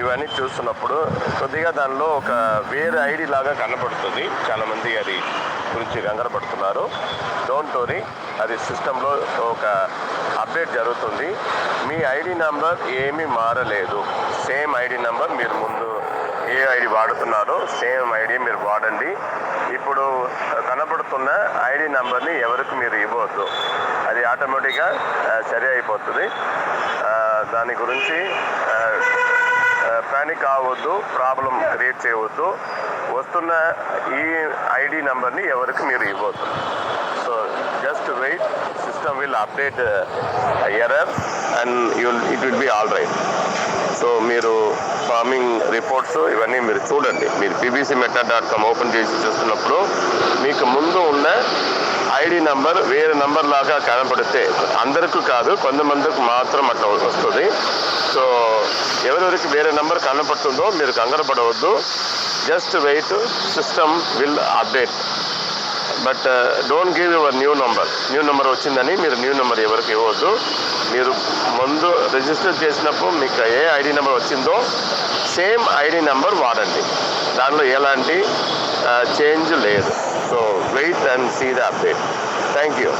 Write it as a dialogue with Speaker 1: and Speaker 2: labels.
Speaker 1: ఇవన్నీ చూస్తున్నప్పుడు కొద్దిగా దానిలో ఒక వేరే ఐడి లాగా కనపడుతుంది. చాలామంది అది గురించి కంగారపడుతున్నారు డోంట్ వరీ అది సిస్టంలో ఒక అప్డేట్ జరుగుతుంది. మీ ఐడి నంబర్ ఏమీ మారలేదు. సేమ్ ఐడి నంబర్ మీరు ముందు ఏ ఐడి వాడుతున్నారో సేమ్ ఐడి మీరు వాడండి. ఇప్పుడు కనపడుతున్న ఐడి నంబర్ని ఎవరికి మీరు ఇవ్వద్దు. అది ఆటోమేటిక్గా సరి అయిపోతుంది. దాని గురించి హాని కావద్దు ప్రాబ్లం క్రియేట్ చేయవద్దు. వస్తున్న ఈ ఐడి నెంబర్ని ఎవరికి మీరు ఇవ్వద్దు. So just wait system will update error and you it will be all right so మీరు ఫార్మింగ్ రిపోర్ట్స్ ఇవన్నీ మీరు చూడండి. మీరు PBC meta dot com open చేసి చూస్తున్నప్పుడు మీకు ముందు ఉన్న ఐడి నంబర్ వేరే నంబర్ లాగా కనపడితే అందరికీ కాదు కొంతమందికి మాత్రం అట్లా వస్తుంది. సో ఎవరెవరికి వేరే నెంబర్ కనపడుతుందో మీరు కంగారు పడవద్దు. Just wait system will update but don't give your new number new number వచ్చిందని మీరు న్యూ నెంబర్ ఎవరికి ఇవ్వద్దు మీరు ముందు రిజిస్టర్ చేసినప్పుడు మీకు ఏ ఐడి నెంబర్ వచ్చిందో సేమ్ ఐడి నెంబర్ వాడండి. దానిలో ఎలాంటి uh, చేంజ్ లేదు. So wait and see the update thank you